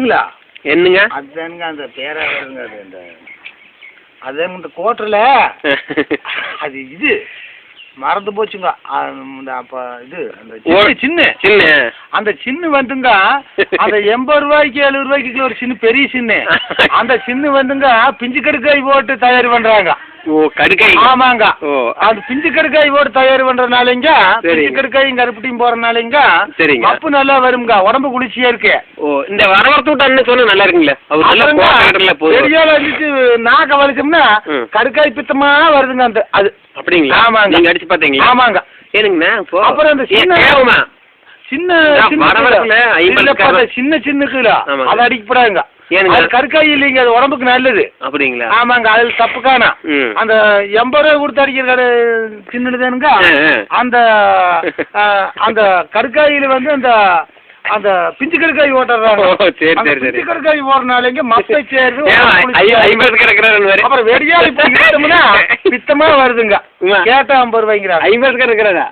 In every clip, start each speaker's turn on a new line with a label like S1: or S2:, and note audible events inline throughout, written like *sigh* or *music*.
S1: இருக்குதுங்களா
S2: என்னங்க?
S1: அதுதானுங்க அந்த பேரா வருங்க அது இந்த அதுதாங்க இந்த கோட்டரில். *laughs* அது இது. மறந்து போச்சுங்க. ஆ, இந்த அப்ப இது அந்த சின்ன சின்ன. அந்த சின்ன வந்துங்க அந்த எண்பது ரூபாய்க்கு எழுபது ரூபாய்க்கு ஒரு சின்ன பெரிய சின்ன. *laughs* அந்த சின்ன வந்துங்க பிஞ்சு கடுக்காய் போட்டு தயார் பண்றாங்க.
S2: ஓ கடுக்காய்
S1: ஆமாங்க.
S2: ஓ
S1: அது பிஞ்சு கடுக்காய் போட்டு தயார் பண்றதுனாலங்க. பிஞ்சு கடுக்காயும் கருப்பட்டியும் போறதுனாலங்க
S2: சரிங்க.
S1: மப்பு நல்லா வருங்க உடம்பு குளிர்ச்சியா இருக்கு.
S2: ஓ இந்த வரவரத்து அண்ணன் சொன்னா நல்லா இருக்குங்களே? அவர் நல்லா போராட்டல போதும்
S1: பெரியாள் வந்துச்சு நாக்க வலிச்சோம்னா. கடுக்காய் பித்தமா வருதுங்க அந்த அது.
S2: அப்படிங்களா?
S1: ஆமாங்க.
S2: நீங்க அடிச்சு பாத்தீங்களா
S1: ஆமாங்க.
S2: ஏனுங்கண்ணா
S1: அப்புறம் அந்த சின்ன- சின்ன சின்ன. அந்த சின்ன சின்ன
S2: ஆமாங்க.
S1: அது அடிக்கப்படாதுங்க.
S2: ஏனுங்க?
S1: அது கருக்காய் இல்லைங்க அது உடம்புக்கு நல்லது.
S2: அப்படிங்களா?
S1: ஆமாங்க அது தப்பு காணா. அந்த எண்பது ரூபாய் கொடுத்து அடிக்கிற கடை சின்னதுதானுங்க. அந்த அந்த கருக்காயில வந்து அந்த அந்த பிஞ்சு கருக்காய் ஓட்டுறாங்க.
S2: சரி, சரி.
S1: பிஞ்சு கருக்காய் ஓடுறனாலங்க
S2: ஐயோ,
S1: குளிர்ச்சியா
S2: ஐம்பது கிடக்குறாரு
S1: அப்புறம் வெடியாளி பிடிச்சோம்னா பித்தமா வருதுங்க. கேட்டா ஐம்பது ரூபாய்ங்கிறாங்க.
S2: ஐம்பது இருக்கிறதா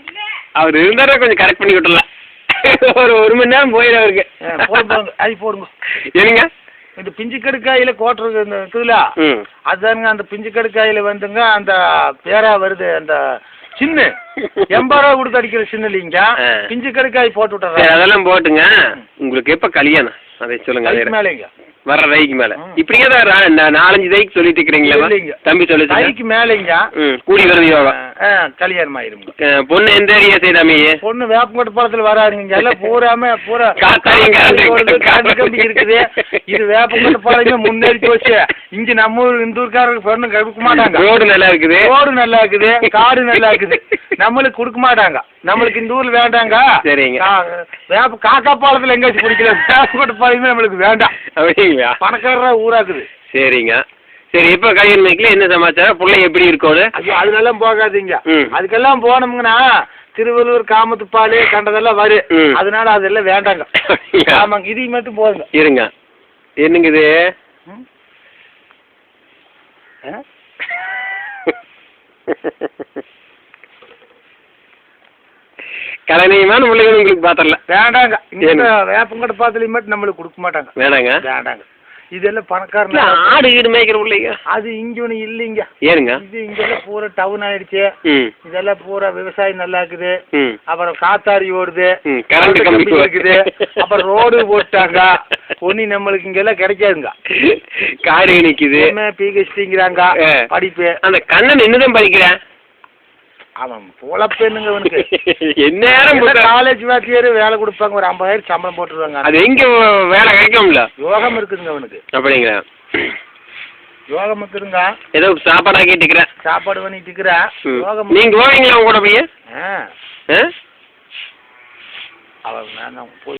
S2: அவர் இருந்தாரா கொஞ்சம் கரெக்ட் பண்ணி விட்டுறலாம் ஒரு ஒரு மணி நேரம் போயிடும் அவருக்கு.
S1: போடுங்க அது போடுங்க.
S2: என்னங்க?
S1: இந்த பிஞ்சு கடுக்காயில கோட்டுறது இந்த இருக்குதுல
S2: ம்.
S1: அதுதானுங்க அந்த பிஞ்சு கடுக்காயில வந்துங்க அந்த பேரா வருது அந்த சின்ன. *laughs* எண்பது ரூபா கொடுத்து அடிக்கிற சின்ன இல்லைங்க. பிஞ்சு கடுக்காய் போட்டு விட்டுறேன்.
S2: அதெல்லாம் போட்டுங்க. உங்களுக்கு எப்போ கல்யாணம்? அதை சொல்லுங்க
S1: மேலேங்க.
S2: வர்ற தைக்கு மேல.
S1: ம்.
S2: இப்படியே தான் நாலஞ்சு தைக்கு சொல்லிட்டு இருக்கிறீங்களா. தம்பி சொல்லி
S1: தைக்கு மேலேங்க.
S2: கூடி வருது யோகம்
S1: ஆ, கல்யாணம் ஆயிருங்க
S2: பொண்ணு எந்த ஏரியா
S1: பொண்ணு வேப்பங்கோட்டை படத்துல வராதுங்க. எல்லாம் பூராம பூரா காட்டு கம்பி இருக்குது. இது வேப்பங்கோட்டை பாளையமே முன்னேறி போச்சு. இங்க நம்ம ஊர் இந்த ஊருக்காரருக்கு பொண்ணு கொடுக்க மாட்டாங்க.
S2: ரோடு நல்லா இருக்குது.
S1: ரோடு நல்லா இருக்குது. காடு நல்லா இருக்குது. நம்மளுக்கு கொடுக்க மாட்டாங்க. நம்மளுக்கு இந்த ஊர்ல வேண்டாங்க.
S2: சரிங்க.
S1: வேப்ப காக்கா பாலத்துல எங்கேயாச்சும் பிடிக்கல வேப்பங்கோட்டை பாளையமே நம்மளுக்கு வேண்டாம்.
S2: அப்படிங்களா?
S1: பணக்காரரா ஊராக்குது.
S2: சரிங்க. சரி இப்போ கல்யாணம் வைக்கல என்ன சமாச்சாரம்? பிள்ளை எப்படி இருக்கணும்
S1: ஐயோ போகாதீங்க.
S2: ம்.
S1: அதுக்கெல்லாம் போனோம்னா திருவள்ளூர் காமத்துப்பால் கண்டதெல்லாம் வரும்
S2: ம்.
S1: அதனால அதெல்லாம் வேண்டாங்க? ஆமாங்க இது மட்டும் போதுங்க.
S2: இருங்க. என்னங்க இது?
S1: ம்? ஆ?
S2: கலைநயமான பிள்ளைகள் உங்களுக்கு பார்த்தரல
S1: வேண்டாங்க. இந்த
S2: ஏனுங்க?
S1: வேப்பங்கோட்டை பாத்திலையும் மட்டும் நம்மளுக்கு கொடுக்க மாட்டாங்க.
S2: வேணாங்க.
S1: வேண்டாங்க. இதெல்லாம் பணக்காரங்க
S2: ஆடு கீடு மேய்க்கிற பிள்ளைங்க.
S1: அது இங்க ஒண்ணு இல்லைங்க.
S2: ஏனுங்க?
S1: இது இங்கெல்லாம் பூரா டவுன் ஆயிடுச்சு. இதெல்லாம் பூரா விவசாயம் நல்லா இருக்குது அப்புறம் காத்தாரி ஓடுது.
S2: கரண்ட் கம்பி
S1: இருக்குது. அப்புறம் ரோடு போட்டாங்க. ஒண்ணு நம்மளுக்கு இங்கெல்லாம் கிடைக்காதுங்க.
S2: காடு நிக்குது
S1: பிஹெச்டிங்கிறாங்க. படிப்பு.
S2: அந்த கண்ணன் என்னதான் படிக்கிறேன்?
S1: அவன் பொழப்பு என்னங்க அவனுக்கு *laughs*
S2: எந்நேரம்.
S1: காலேஜ் வாத்தியார் வேலை கொடுப்பாங்க ஒரு ஐம்பதாயிரம் சம்பளம் போட்டுருவாங்க.
S2: அது எங்க வேலை கிடைக்கும்ல?
S1: யோகம் இருக்குதுங்க அவனுக்கு.
S2: அப்படிங்களா?
S1: யோகம் இருக்குதுங்க.
S2: ஏதோ சாப்பாடா கேட்டுக்கிறேன்
S1: சாப்பாடு பண்ணிட்டு இருக்கிறா.
S2: ம்.
S1: யோகம்
S2: நீங்க போவீங்களா உங்க கூட போய்
S1: ஆ.
S2: ஆ?
S1: அவன் வேணாம் போய்